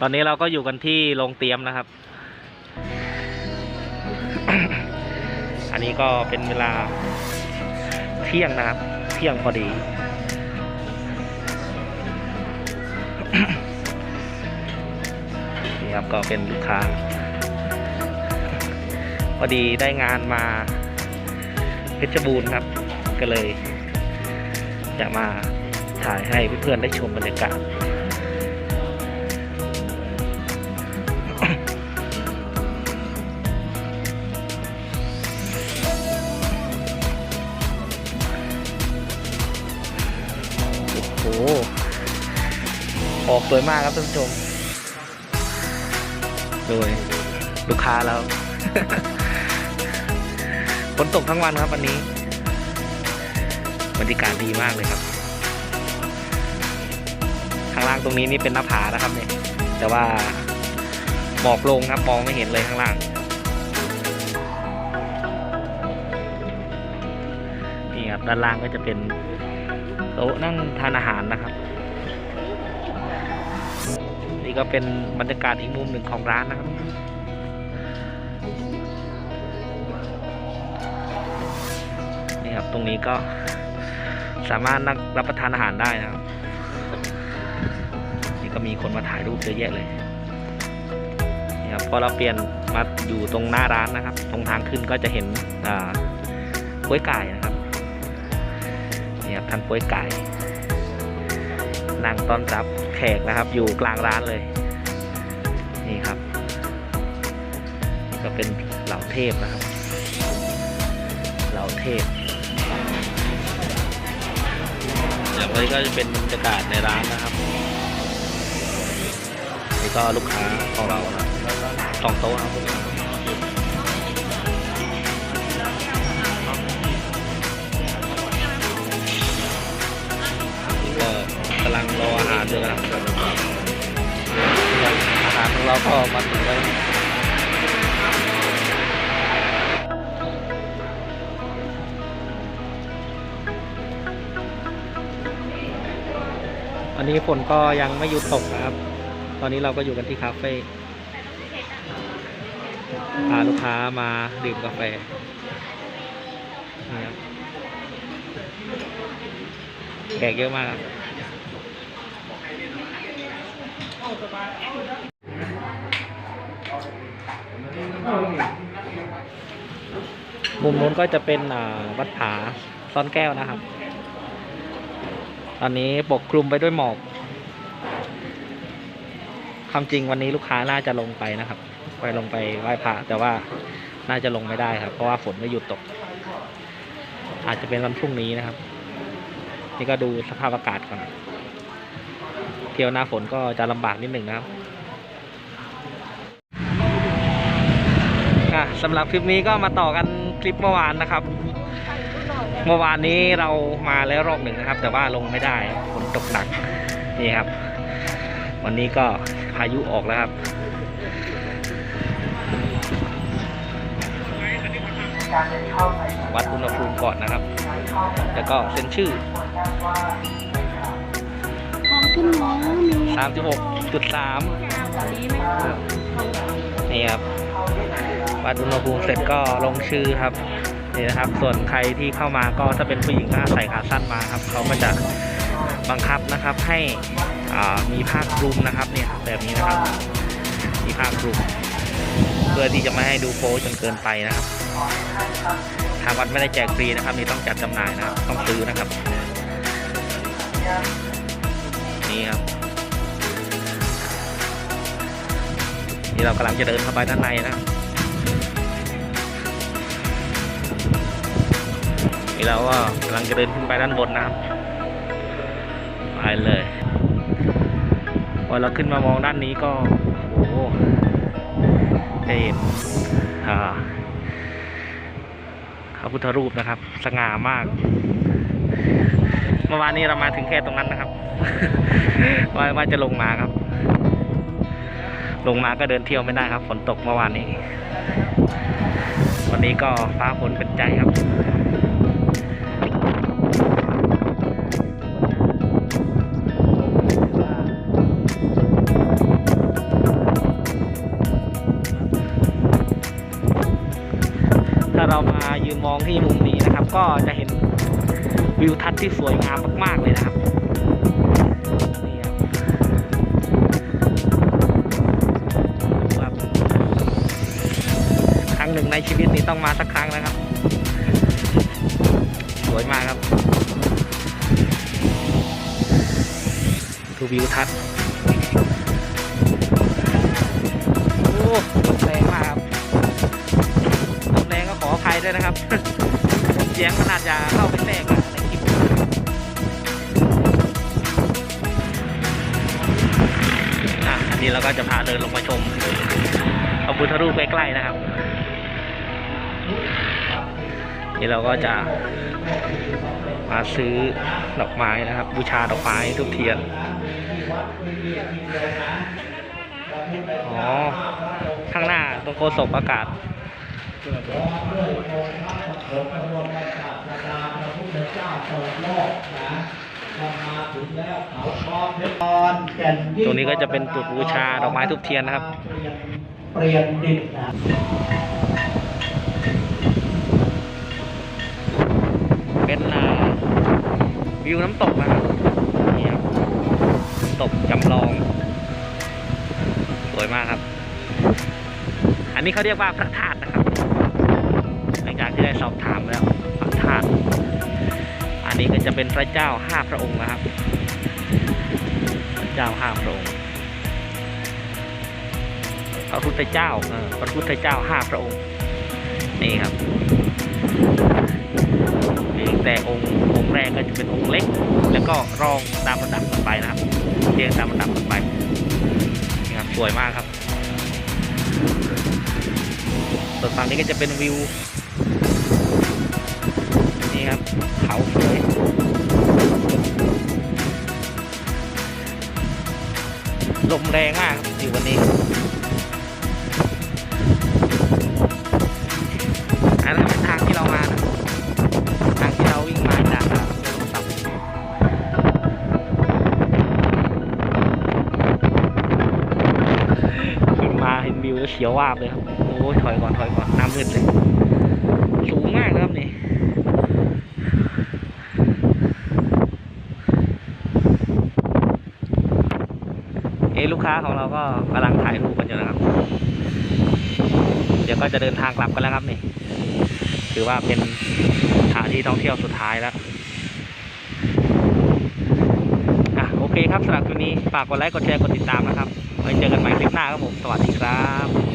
ตอนนี้เราก็อยู่กันที่โรงเตรียมนะครับ อันนี้ก็เป็นเวลาเที่ยงนะครับ เที่ยงพอดี นี่ครับก็เป็นลูกค้า พอดีได้งานมาเพชรบูรณ์ครับ ก็เลย จะมาถ่ายให้เพื่อนๆได้ชมบรรยากาศ ออกสวยมากครับท่านผู้ชม โดยลูกค้าแล้วฝนตกทั้งวันครับวันนี้บรรยากาศดีมากเลยครับ ข้างล่างตรงนี้นี่เป็นหน้าผานะครับเนี่ย แต่ว่าหมอกลงครับมองไม่เห็นเลยข้างล่าง นี่ครับด้านล่างก็จะเป็นโต๊ะนั่งทานอาหารนะครับ ก็เป็นบรรยากาศอีกมุมหนึ่งของร้านนะครับนี่ครับตรงนี้ก็สามารถนั่งรับประทานอาหารได้นะครับ นี่ก็มีคนมาถ่ายรูปเยอะแยะเลยนี่ครับพอเราเปลี่ยนมาอยู่ตรงหน้าร้านนะครับ ตรงทางขึ้นก็จะเห็นกล้วยไก่นะครับนี่ครับท่านกล้วยไก่นั่งต้อนรับ แขกนะครับ อยู่กลางร้านเลย นี่ครับ ก็เป็นเหล่าเทพนะครับ เหล่าเทพอย่างนี้ก็จะเป็นบรรยากาศในร้านนะครับ นี่ก็ลูกค้าของเรานะสองโต๊ะครับ ลังรออาหารอยู่นะครับอาหารของเราก็มาถึงแล้วอันนี้ฝนก็ยังไม่หยุดตกนะครับ ตอนนี้เราก็อยู่กันที่คาเฟ่พาลูกค้ามาดื่มกาแฟนะครับแขกเยอะมากครับ มุมนู้นก็จะเป็นวัดผาซ่อนแก้วนะครับ ตอนนี้ปกคลุมไปด้วยหมอกความจริงวันนี้ลูกค้าน่าจะลงไปนะครับ ไปลงไปไหว้พระแต่ว่าน่าจะลงไม่ได้ครับ เพราะว่าฝนไม่หยุดตก อาจจะเป็นวันพรุ่งนี้นะครับ นี่ก็ดูสภาพอากาศก่อน เที่ยวหน้าฝนก็จะลำบากนิดหนึ่งนะครับสำหรับคลิปนี้ก็มาต่อกันคลิปเมื่อวานนะครับ เมื่อวานนี้เรามาแล้วรอบหนึ่งนะครับ แต่ว่าลงไม่ได้ฝนตกหนักนี่ครับ วันนี้ก็พายุออกแล้วครับวัดอุณหภูมิก่อนนะครับ แล้วก็เซ็นชื่อ ขึ้นแล้วมี36.3นี้ไหมนี่ครับวัดอุณหภูมิเสร็จก็ลงชื่อครับนี่นะครับ ส่วนใครที่เข้ามาก็ถ้าเป็นผู้หญิงก็ใส่ขาสั้นมาครับเขาก็จะบังคับนะครับให้มีผ้าคลุมนะครับเนี่ยแบบนี้นะครับ มีผ้าคลุม เพื่อที่จะไม่ให้ดูโป๊จนเกินไปนะครับทางวัดไม่ได้แจกฟรีนะครับนี่ต้องจัดจำหน่ายนะครับต้องซื้อนะครับ นี่ครับ นี่เรากำลังจะเดินเข้าไปด้านในนะนี่เราก็กำลังจะเดินขึ้นไปด้านบนนะครับไปเลยพอเราขึ้นมามองด้านนี้ก็โอ้โหเห็นอ่าพระพุทธรูปนะครับ สง่ามาก เมื่อวานนี้เรามาถึงแค่ตรงนั้นนะครับว่าจะลงมาครับ ลงมาก็เดินเที่ยวไม่ได้ครับ ฝนตกเมื่อวานนี้ วันนี้ก็ฟ้าฝนเป็นใจครับถ้าเรามายืนมองที่มุมนี้นะครับ ก็จะเห็น วิวทัศน์ที่สวยงามมากๆเลยนะครับนี่ครับครับครั้งหนึ่งในชีวิตนี้ต้องมาสักครั้งนะครับ สวยมากครับดูวิวทัศน์โอ้ลมแรงมากครับลมแรงก็ขออภัยด้วยนะครับเสียงมันอาจจะเข้าไปแทรก นี้เราก็จะพาเดินลงมาชมพระพุทธรูปใกล้ๆนะครับ นี่เราก็จะมาซื้อดอกไม้นะครับ บูชาดอกไม้ทุกเทียน อ๋อ ข้างหน้าตรงโคศกอากาศ ตรงนี้ก็จะเป็นจุดบูชาดอกไม้ทุกเทียนนะครับ เปลี่ยนดินนะเป็นอ่าวิวน้ำตกนะครับนี่ครับตกจำลอง สวยมากครับ อันนี้เขาเรียกว่าพระธาตุนะครับ หลังจากที่ได้สอบถามแล้วพระธาตุ นนี้ก็จะเป็นพระเจ้าห้าพระองค์นะครับ พระเจ้าห้าพระองค์ พระพุทธเจ้าเออพระพุทธเจ้าห้าพระองค์ นี่ครับเียงแต่องค์องค์แรกก็จะเป็นองค์เล็ก แล้วก็รองตามระดับไปนะครับเรียงตามระดับไปนี่ครับสวยมากครับส่วนฝั่งนี้ก็จะเป็นวิวนี่ครับ เขาสวยลมแรงมากครับอยู่วันนี้อันนั้นเป็นทางที่เรามานะทางที่เราวิ่งมาจากอ่าเรือลงตับขึ้นมาเห็นวิวแล้วเสียววาบเลยครับโอ้ยถอยก่อนถอยก่อนน้ำมืดเลยสูงมากครับนี่ เอะลูก ค้าของเราก็กำลังถ่ายรูปกันอยู่นะครับ เดี๋ยวก็จะเดินทางกลับกันแล้วครับนี่ ถือว่าเป็นสถานที่ท่องเที่ยวสุดท้ายแล้วอะโอเคครับสำหรับคลิปนี้ฝากกดไลค์กดแชร์กดติดตามนะครับไว้เจอกันใหม่คลิปหน้าครับผมสวัสดีครับ